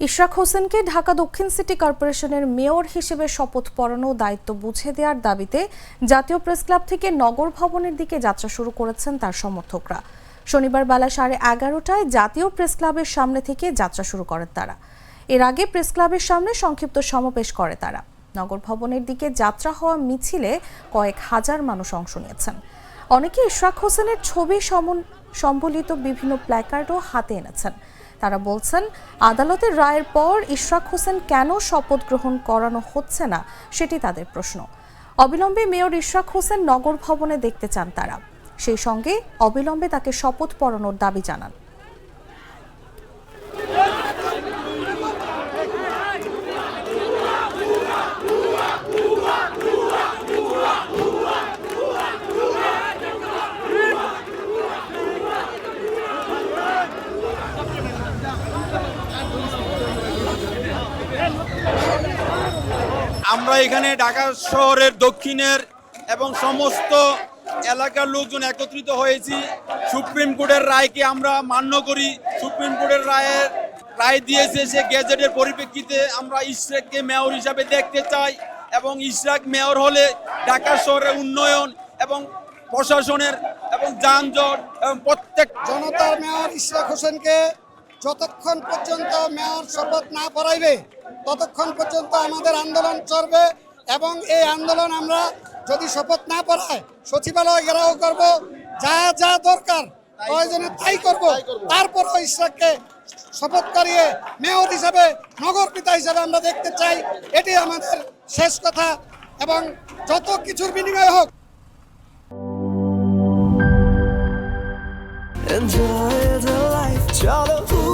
ইশরাক হোসেনকে ঢাকা দক্ষিণ সিটি কর্পোরেশনের মেয়র হিসেবে শপথ পড়ানো দায়িত্ব বুঝে দেওয়ার দাবিতে জাতীয় প্রেস ক্লাব থেকে নগর ভবনের দিকে যাত্রা শুরু করেছেন তার সমর্থকরা। শনিবার বেলা সাড়ে এগারোটায় জাতীয় প্রেস ক্লাবের সামনে থেকে যাত্রা শুরু করেন তারা। এর আগে প্রেস ক্লাবের সামনে সংক্ষিপ্ত সমাবেশ করে তারা। নগর ভবনের দিকে যাত্রা হওয়া মিছিলে কয়েক হাজার মানুষ অংশ নিয়েছেন। অনেকে ইশরাক হোসেনের ছবি সমন- সম্বলিত বিভিন্ন প্ল্যাকার্ডও হাতে এনেছেন। তারা বলছেন, আদালতের রায়ের পর ইশরাক হোসেন কেন শপথ গ্রহণ করানো হচ্ছে না, সেটি তাদের প্রশ্ন। অবিলম্বে মেয়র ইশরাক হোসেন নগর ভবনে দেখতে চান তারা। সেই সঙ্গে অবিলম্বে তাকে শপথ পড়ানোর দাবি জানান। আমরা এখানে ঢাকা শহরের দক্ষিণের এবং সমস্ত এলাকার লোকজন একত্রিত হয়েছি। সুপ্রিম কোর্টের রায়কে আমরা মান্য করি। সুপ্রিম কোর্টের রায়ের রায় দিয়েছে সে গেজেটের পরিপ্রেক্ষিতে আমরা ইশরাককে মেয়র হিসাবে দেখতে চাই এবং ইশরাক মেয়র হলে ঢাকা শহরের উন্নয়ন এবং প্রশাসনের এবং যানজট এবং প্রত্যেক জনতার মেয়র ইশরাক হোসেনকে যতক্ষণ পর্যন্ত মেয়র শপথ না পড়াইবে, ততক্ষণ পর্যন্ত আমাদের আন্দোলন চলবে এবং এই আন্দোলন আমরা যদি শপথ না পড়ায়, সচিবালয় ঘেরাও করব, যা যা দরকার প্রয়োজনে তাই করব। তারপরও ইশরাককে শপথ করিয়ে মেয়র হিসাবে, নগর পিতা হিসাবে আমরা দেখতে চাই, এটি আমাদের শেষ কথা এবং যত কিছুর বিনিময় হোক। Enjoy the life চলো